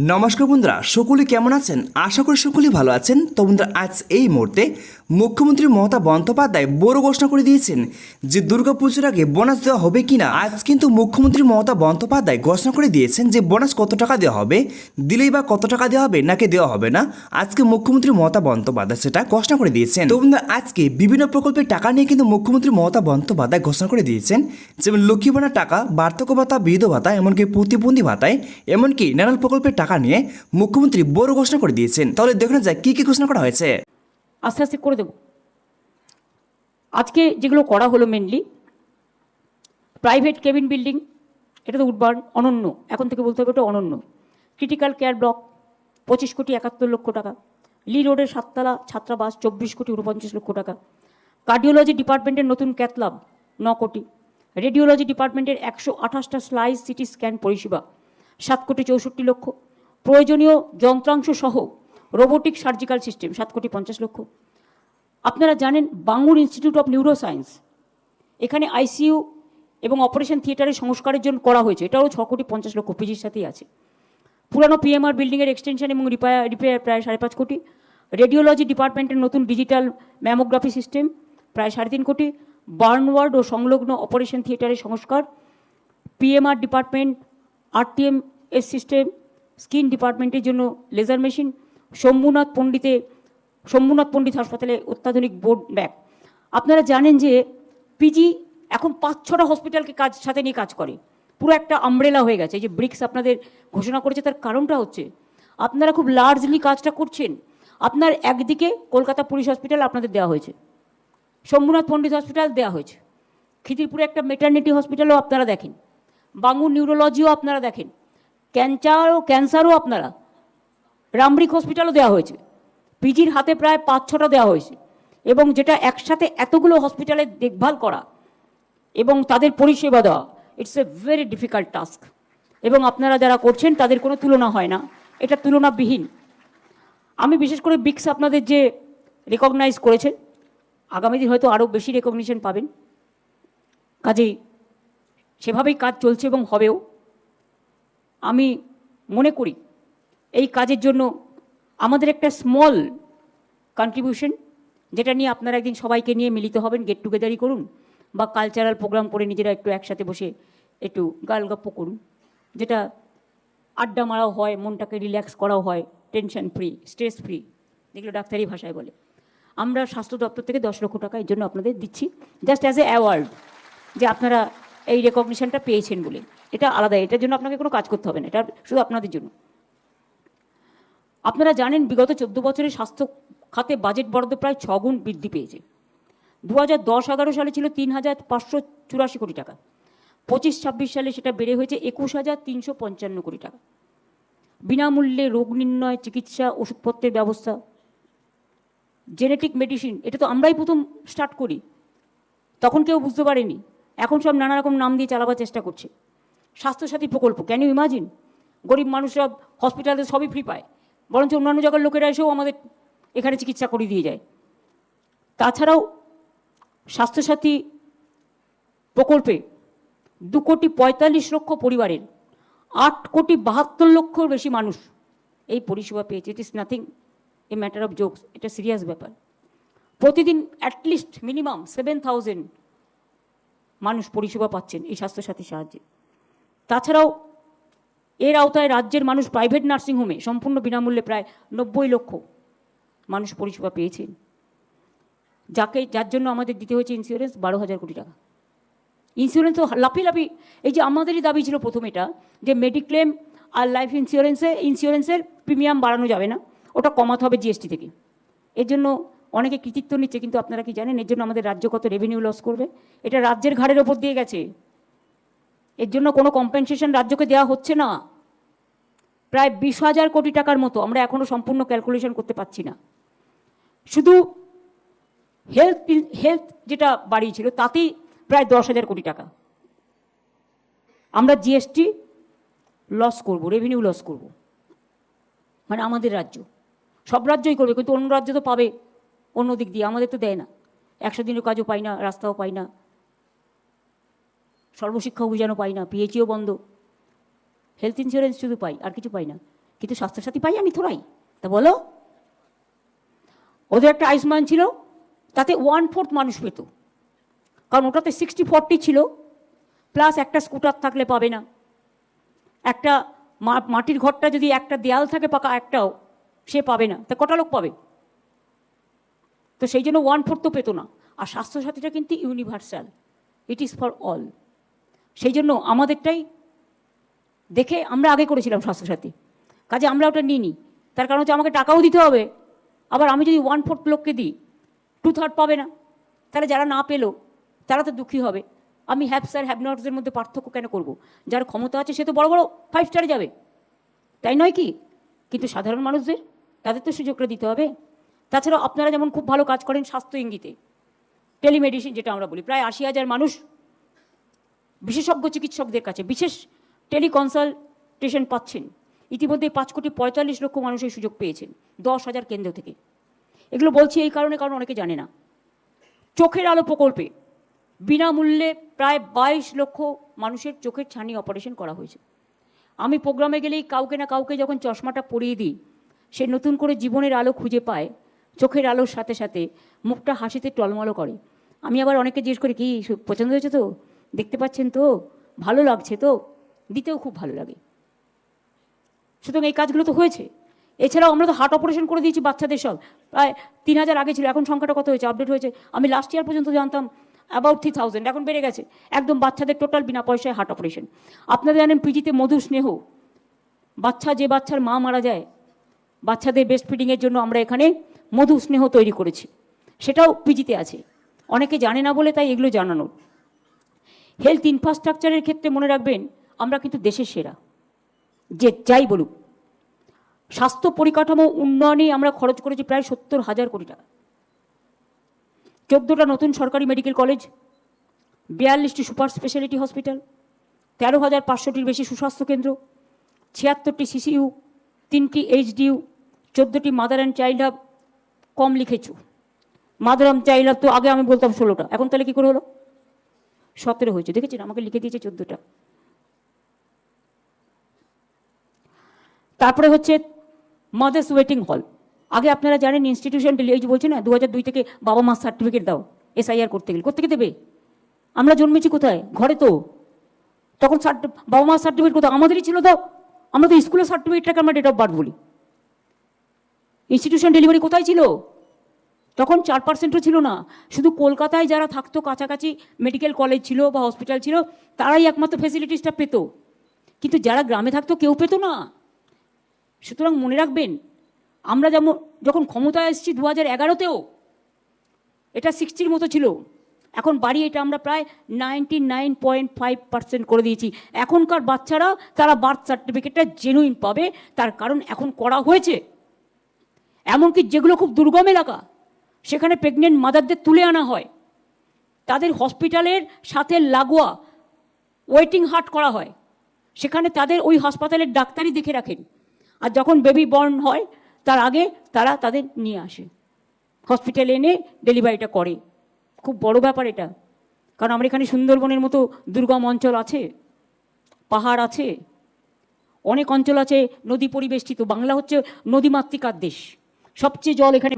নমস্কার বন্ধুরা, সকলে কেমন আছেন? আশা করি সকলেই ভালো আছেন। তো বন্ধুরা, আজ এই মুহূর্তে মুখ্যমন্ত্রী মমতা বন্দ্যোপাধ্যায় বড় ঘোষণা করে দিয়েছেন যে দুর্গাপুজোর আগে বোনাস দেওয়া হবে কিনা। আজ কিন্তু মুখ্যমন্ত্রী মমতা বন্দ্যোপাধ্যায় ঘোষণা করে দিয়েছেন যে বোনাস কত টাকা দেওয়া হবে, দিলেই বা কত টাকা দেওয়া হবে নাকি দেওয়া হবে না, আজকে মুখ্যমন্ত্রী মমতা বন্দ্যোপাধ্যায় সেটা ঘোষণা করে দিয়েছেন। তো আজকে বিভিন্ন প্রকল্পের টাকা নিয়ে কিন্তু মুখ্যমন্ত্রী মমতা বন্দ্যোপাধ্যায় ঘোষণা করে দিয়েছেন। যেমন লক্ষ্মী টাকা, বার্ধক্য ভাতা, বৃদ্ধ ভাতা, এমনকি প্রতিবন্ধী ভাতায়, এমনকি নানান প্রকল্পের টাকা নিয়ে মুখ্যমন্ত্রী বড় ঘোষণা করে দিয়েছেন। তাহলে দেখুন যায় কি কি ঘোষণা করা হয়েছে। আস্তে আস্তে করে দেবো। আজকে যেগুলো করা হলো মেনলি প্রাইভেট কেবিন বিল্ডিং এটা তো উঠবার অনন্য, এখন থেকে বলতে হবে ওটা অনন্য। ক্রিটিক্যাল কেয়ার ব্লক পঁচিশ কোটি একাত্তর লক্ষ টাকা। লি রোডের সাততলা ছাত্রাবাস চব্বিশ কোটি উনপঞ্চাশ লক্ষ টাকা। কার্ডিওলজি ডিপার্টমেন্টের নতুন ক্যাথলাব ন কোটি। রেডিওলজি ডিপার্টমেন্টের একশো আঠাশটা স্লাইস সিটি স্ক্যান পরিষেবা, সাত কোটি চৌষট্টি লক্ষ। প্রয়োজনীয় যন্ত্রাংশ সহ রোবোটিক সার্জিক্যাল সিস্টেম সাত কোটি পঞ্চাশ লক্ষ। আপনারা জানেন বাঙুর ইনস্টিটিউট অফ নিউরোসায়েন্স এখানে আইসিইউ এবং অপারেশন থিয়েটারের সংস্কারের জন্য করা হয়েছে। এটাও ছ কোটি পঞ্চাশ লক্ষ পিজির সাথেই আছে। পুরানো পিএমআর বিল্ডিংয়ের এক্সটেনশন এবং রিপেয়ার রিপেয়ার প্রায় সাড়ে পাঁচ কোটি। রেডিওলজি ডিপার্টমেন্টের নতুন ডিজিটাল ম্যামোগ্রাফি সিস্টেম প্রায় সাড়ে তিন কোটি। বার্ন ওয়ার্ড ও সংলগ্ন অপারেশন থিয়েটারের সংস্কার। PMR department RTM S system skin ডিপার্টমেন্টের জন্য লেজার মেশিন শম্ভুনাথ পণ্ডিতে শম্ভুনাথ পণ্ডিত হাসপাতালে অত্যাধুনিক বোর্ড ব্যাগ। আপনারা জানেন যে পিজি এখন পাঁচ, ছটা হসপিটালকে কাজ, সাথে নিয়ে কাজ করে। পুরো একটা আমব্রেলা হয়ে গেছে। এই যে ব্রিক্স আপনাদের ঘোষণা করেছে, তার কারণটা হচ্ছে, আপনারা খুব লার্জলি কাজটা করছেন। আপনার একদিকে কলকাতা পুলিশ হসপিটাল আপনাদের দেওয়া হয়েছে। শম্ভুনাথ পণ্ডিত হসপিটাল দেওয়া হয়েছে। খিদিরপুরে একটা মেটার্নিটি হসপিটালও আপনারা দেখেন। বাঙুর নিউরোলজিও আপনারা দেখেন। ক্যান্সারও ক্যান্সারও আপনারা রামরিক হসপিটালও দেওয়া হয়েছে। পিজির হাতে প্রায় পাঁচ ছটা দেওয়া হয়েছে এবং যেটা একসাথে এতগুলো হসপিটালে দেখভাল করা এবং তাদের পরিষেবা দেওয়া it's a very difficult task এবং আপনারা যারা করছেন, তাদের কোনো তুলনা হয় না। এটা তুলনাবিহীন। আমি বিশেষ করে বিক্স আপনাদের যে রেকগনাইজ করেছেন আগামী দিন হয়তো আরও বেশি রেকগনিশন পাবেন। কাজেই সেভাবেই কাজ চলছে এবং হবেও। আমি মনে করি এই কাজের জন্য আমাদের একটা স্মল কন্ট্রিবিউশন যেটা নিয়ে আপনারা একদিন সবাইকে নিয়ে মিলিত হবেন গেট টুগেদারই করুন, বা কালচারাল প্রোগ্রাম করে নিজেরা একটু একসাথে বসে একটু গালগপ্প করুন, যেটা আড্ডা মারাও হয়, মনটাকে রিল্যাক্স করাও হয় টেনশন ফ্রি স্ট্রেস ফ্রি যেগুলো ডাক্তারি ভাষায় বলে। আমরা স্বাস্থ্য দপ্তর থেকে দশ লক্ষ টাকা এর জন্য আপনাদের দিচ্ছি জাস্ট অ্যাজ এ অ্যাওয়ার্ড যে আপনারা এই রেকগনিশনটা পেয়েছেন বলে। এটা আলাদা, এটার জন্য আপনাকে কোনো কাজ করতে হবে না, এটা শুধু আপনাদের জন্য। আপনারা জানেন বিগত চোদ্দ বছরে স্বাস্থ্য খাতে বাজেট বরাদ্দ প্রায় ছগুণ বৃদ্ধি পেয়েছে। দু হাজার দশ এগারো সালে ছিল তিন হাজার পাঁচশো চুরাশি কোটি টাকা। পঁচিশ ছাব্বিশ সালে সেটা বেড়ে হয়েছে একুশ হাজার তিনশো পঞ্চান্ন কোটি টাকা। বিনামূল্যে রোগ নির্ণয়, চিকিৎসা, ওষুধপত্রের ব্যবস্থা জেনেটিক মেডিসিন এটা তো আমরাই প্রথম স্টার্ট করি। তখন কেউ বুঝতে পারেনি। এখন সব নানা রকম নাম দিয়ে চালাবার চেষ্টা করছে। স্বাস্থ্যসাথী প্রকল্প ক্যান ইউ ইমাজিন গরিব মানুষরা হসপিটালে সবই ফ্রি পায়। বরঞ্চ অন্যান্য জায়গার লোকেরা এসেও আমাদের এখানে চিকিৎসা করে দিয়ে যায়। তাছাড়াও স্বাস্থ্যসাথী প্রকল্পে দু কোটি পঁয়তাল্লিশ লক্ষ পরিবারের আট কোটি বাহাত্তর লক্ষর বেশি মানুষ এই পরিষেবা পেয়েছে। It is nothing a matter of jokes এটা সিরিয়াস ব্যাপার। প্রতিদিন অ্যাটলিস্ট মিনিমাম সেভেন থাউজেন্ড মানুষ পরিষেবা পাচ্ছেন এই স্বাস্থ্যসাথীর সাহায্যে। তাছাড়াও এর আওতায় রাজ্যের মানুষ প্রাইভেট নার্সিংহোমে সম্পূর্ণ বিনামূল্যে প্রায় নব্বই লক্ষ মানুষ পরিষেবা পেয়েছেন। যাকে, যার জন্য আমাদের দিতে হয়েছে ইন্স্যুরেন্স বারো হাজার কোটি টাকা। ইন্স্যুরেন্স তো লাফি লাফি, এই যে আমাদেরই দাবি ছিল প্রথম এটা, যে মেডিক্লেম আর লাইফ ইন্স্যুরেন্সে ইন্স্যুরেন্সের প্রিমিয়াম বাড়ানো যাবে না, ওটা কমাতে হবে জিএসটি থেকে। এর জন্য অনেকে কৃতিত্ব নিচ্ছে, কিন্তু আপনারা কি জানেন, এর জন্য আমাদের রাজ্য কত রেভিনিউ লস করবে? এটা রাজ্যের ঘাড়ের ওপর দিয়ে গেছে। এর জন্য কোনো কম্পেনসেশন রাজ্যকে দেওয়া হচ্ছে না। প্রায় বিশ হাজার কোটি টাকার মতো আমরা এখনও সম্পূর্ণ ক্যালকুলেশন করতে পারছি না। শুধু হেলথ হেলথ যেটা বাড়িয়েছিল, তাতেই প্রায় দশ হাজার কোটি টাকা। আমরা জিএসটি লস করব রেভিনিউ লস করব। মানে আমাদের রাজ্য। সব রাজ্যই করবে, কিন্তু অন্য রাজ্য তো পাবে। অন্য দিক দিয়ে আমাদের তো দেয় না। একশো দিনের কাজও পাই না, রাস্তাও পাই না। সর্বশিক্ষা অভিযানও পাই না পিএইচিও বন্ধ। হেলথ ইন্স্যুরেন্স শুধু পাই, আর কিছু পাই না। কিন্তু স্বাস্থ্যসাথী পাই আমি থোড়াই। তা বলো? ওদের একটা আয়ুষ্মান ছিল, তাতে ওয়ান ফোর্থ মানুষ পেত। কারণ ওটাতে সিক্সটি ফোরটি ছিল প্লাস একটা স্কুটার থাকলে পাবে না। একটা মাটির ঘরটা যদি একটা দেয়াল থাকে পাকা, একটাও সে পাবে না। তা কটা লোক পাবে? তো সেই জন্য ওয়ান ফোর্থ তো পেতো না। আর স্বাস্থ্যসাথীটা কিন্তু universal it is for all সেই জন্য আমাদেরটাই দেখে আমরা আগে করেছিলাম স্বাস্থ্যসাথী। কাজে আমরা ওটা নিইনি। তার কারণ হচ্ছে আমাকে টাকাও দিতে হবে। আবার আমি যদি ওয়ান ফোর্থ লোককে দিই টু থার্ড পাবে না। তাহলে যারা না পেল, তারা তো দুঃখী হবে। আমি হ্যাভ স্যার হ্যাভ নটসের মধ্যে পার্থক্য কেন করব? যার ক্ষমতা আছে, সে তো বড় বড় ফাইভ স্টারে যাবে। তাই নয় কি? কিন্তু সাধারণ মানুষদের, তাদের তো সুযোগটা দিতে হবে। তাছাড়া আপনারা যেমন খুব ভালো কাজ করেন স্বাস্থ্য ইঙ্গিতে। টেলিমেডিসিন যেটা আমরা বলি, প্রায় আশি হাজার মানুষ বিশেষজ্ঞ চিকিৎসকদের কাছে, বিশেষ টেলিকনসালটেশন পাচ্ছেন। ইতিমধ্যে পাঁচ কোটি পঁয়তাল্লিশ লক্ষ মানুষ এই সুযোগ পেয়েছেন, দশ হাজার কেন্দ্র থেকে। এগুলো বলছি এই কারণে, কারণ অনেকে জানে না। চোখের আলো প্রকল্পে বিনামূল্যে প্রায় বাইশ লক্ষ মানুষের চোখের ছানি অপারেশন করা হয়েছে। আমি প্রোগ্রামে গেলেই কাউকে না কাউকে যখন চশমাটা পরিয়ে দিই, সে নতুন করে জীবনের আলো খুঁজে পায়, চোখের আলোর সাথে সাথে মুখটা হাসিতে টলমলো করে। আমি আবার অনেকে জিজ্ঞেস করি, কি, পছন্দ হয়েছে তো? দেখতে পাচ্ছেন তো? ভালো লাগছে তো? দিতেও খুব ভালো লাগে। সুতরাং এই কাজগুলো তো হয়েছে। এছাড়াও আমরা তো হার্ট অপারেশন করে দিয়েছি বাচ্চাদের সব। প্রায় তিন হাজার আগে ছিল, এখন সংখ্যাটা কত হয়েছে? আপডেট হয়েছে। আমি লাস্ট ইয়ার পর্যন্ত জানতাম অ্যাবাউট থ্রি থাউজেন্ড এখন বেড়ে গেছে। একদম বাচ্চাদের টোটাল বিনা পয়সায় হার্ট অপারেশন আপনারা জানেন পিজিতে মধু স্নেহ। বাচ্চা যে বাচ্চার মা মারা যায়, বাচ্চাদের বেস্ট ফিডিংয়ের জন্য আমরা এখানে মধু স্নেহ তৈরি করেছি। সেটাও পিজিতে আছে। অনেকে জানে না বলে তাই এগুলো জানানোর। হেলথ ইনফ্রাস্ট্রাকচারের ক্ষেত্রে মনে রাখবেন, আমরা কিন্তু দেশের সেরা। যে যাই বলুক। স্বাস্থ্য পরিকাঠামো উন্নয়নে আমরা খরচ করেছি প্রায় সত্তর হাজার কোটি টাকা। চোদ্দোটা নতুন সরকারি মেডিকেল কলেজ বিয়াল্লিশটি সুপার স্পেশালিটি হসপিটাল তেরো হাজার পাঁচশোটির বেশি সুস্বাস্থ্য কেন্দ্র, ছিয়াত্তরটি সিসিইউ তিনটি এইচডিইউ চোদ্দোটি মাদার অ্যান্ড চাইল্ড হাব কম লিখেছো। মাদার অ্যান্ড চাইল্ড হাব তো আগে আমি বলতাম ষোলোটা, এখন তাহলে কী করে হলো? সতেরো হয়েছে। দেখেছেন? আমাকে লিখে দিয়েছে চোদ্দোটা। তারপরে হচ্ছে মাদার্স ওয়েটিং হল আগে আপনারা জানেন ইনস্টিটিউশন এই যে বলছে না দু হাজার দুই থেকে বাবা মা সার্টিফিকেট দাও এসআইআর করতে গেলে। কোথেকে দেবে? আমরা জন্মেছি কোথায়? ঘরে তো। তখন বাবা মা সার্টিফিকেট কোথায়? আমাদেরই ছিল দাও আমরা তো স্কুলের সার্টিফিকেটটাকে আমরা ডেট অফ বার্থ বলি। ইনস্টিটিউশন ডেলিভারি কোথায় ছিল? তখন চার পার্সেন্টও ছিল না। শুধু কলকাতায় যারা থাকতো, কাছাকাছি মেডিকেল কলেজ ছিল বা হসপিটাল ছিল, তারাই একমাত্র ফেসিলিটিসটা পেত। কিন্তু যারা গ্রামে থাকতো, কেউ পেতো না। সুতরাং মনে রাখবেন, আমরা যেমন, যখন ক্ষমতায় এসেছি দু হাজার এগারোতেও, এটা সিক্সটির মতো ছিল। এখন বাড়ি এটা আমরা প্রায় ninety nine point five percent করে দিয়েছি। এখনকার বাচ্চারা, তারা বার্থ সার্টিফিকেটটা জেনুইন পাবে, তার কারণ এখন করা হয়েছে। এমনকি যেগুলো খুব দুর্গম এলাকা সেখানে প্রেগনেন্ট মাদারদের তুলে আনা হয়। তাদের হসপিটালের সাথে লাগোয়া ওয়েটিং হার্ট করা হয়। সেখানে তাদের ওই হাসপাতালের ডাক্তারই দেখে রাখেন। আর যখন বেবি বর্ন হয়, তার আগে তারা তাদের নিয়ে আসে। হসপিটালে এনে ডেলিভারিটা করে। খুব বড় ব্যাপার এটা। কারণ আমরা এখানে সুন্দরবনের মতো দুর্গম অঞ্চল আছে, পাহাড় আছে, অনেক অঞ্চল আছে নদী পরিবেষ্টিত। বাংলা হচ্ছে নদীমাতৃকার দেশ। সবচেয়ে জল এখানে